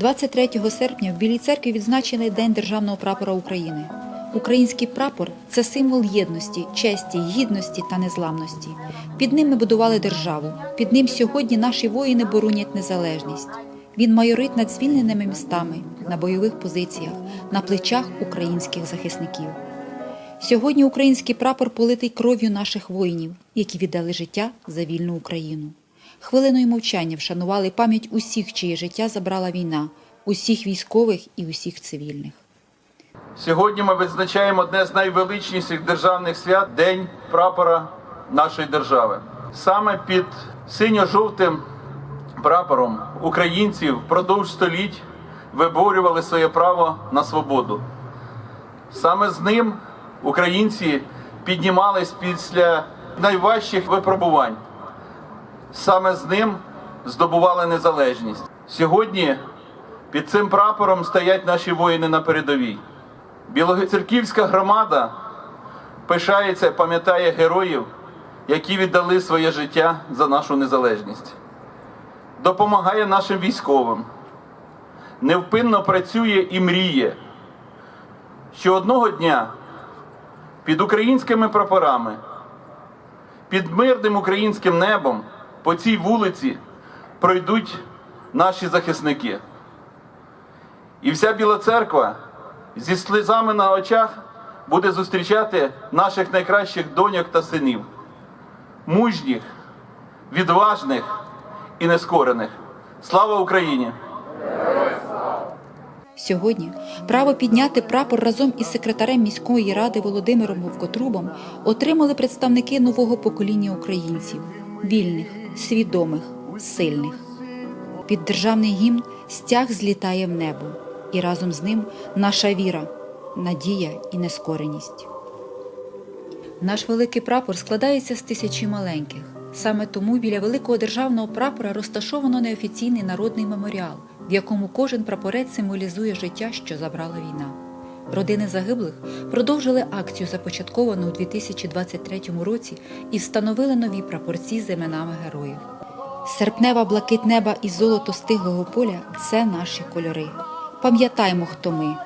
23 серпня в Білій церкві відзначений День Державного прапора України. Український прапор це символ єдності, честі, гідності та незламності. Під ним ми будували державу. Під ним сьогодні наші воїни боронять незалежність. Він майорить над звільненими містами, на бойових позиціях, на плечах українських захисників. Сьогодні український прапор политий кров'ю наших воїнів, які віддали життя за вільну Україну. Хвилиною мовчання вшанували пам'ять усіх, чиє життя забрала війна, усіх військових і усіх цивільних. Сьогодні ми відзначаємо одне з найвеличніших державних свят День прапора нашої держави. Саме під синьо-жовтим прапором українці впродовж століть виборювали своє право на свободу. Саме з ним українці піднімались після найважчих випробувань. Саме з ним здобували незалежність. Сьогодні під цим прапором стоять наші воїни на передовій. Білоцерківська громада пишається, пам'ятає героїв, які віддали своє життя за нашу незалежність, допомагає нашим військовим, невпинно працює і мріє, що одного дня під українськими прапорами, під мирним українським небом по цій вулиці пройдуть наші захисники. І вся Біла церква зі сльозами на очах буде зустрічати наших найкращих доньок та синів, мужніх, відважних і нескорених. Слава Україні! Сьогодні право підняти прапор разом із секретарем міської ради Володимиром Вовкотрубом отримали представники нового покоління українців вільних, свідомих, сильних. Під державний гімн стяг злітає в небо, і разом з ним наша віра, надія і нескореність. Наш великий прапор складається з тисячі маленьких. Саме тому біля великого державного прапора розташовано неофіційний народний меморіал, в якому кожен прапорець символізує життя, що забрала війна. Родини загиблих продовжили акцію, започатковану у 2023 році, і встановили нові прапорці з іменами героїв. Серпнева блакит неба і золото стиглого поля це наші кольори. Пам'ятаймо, хто ми,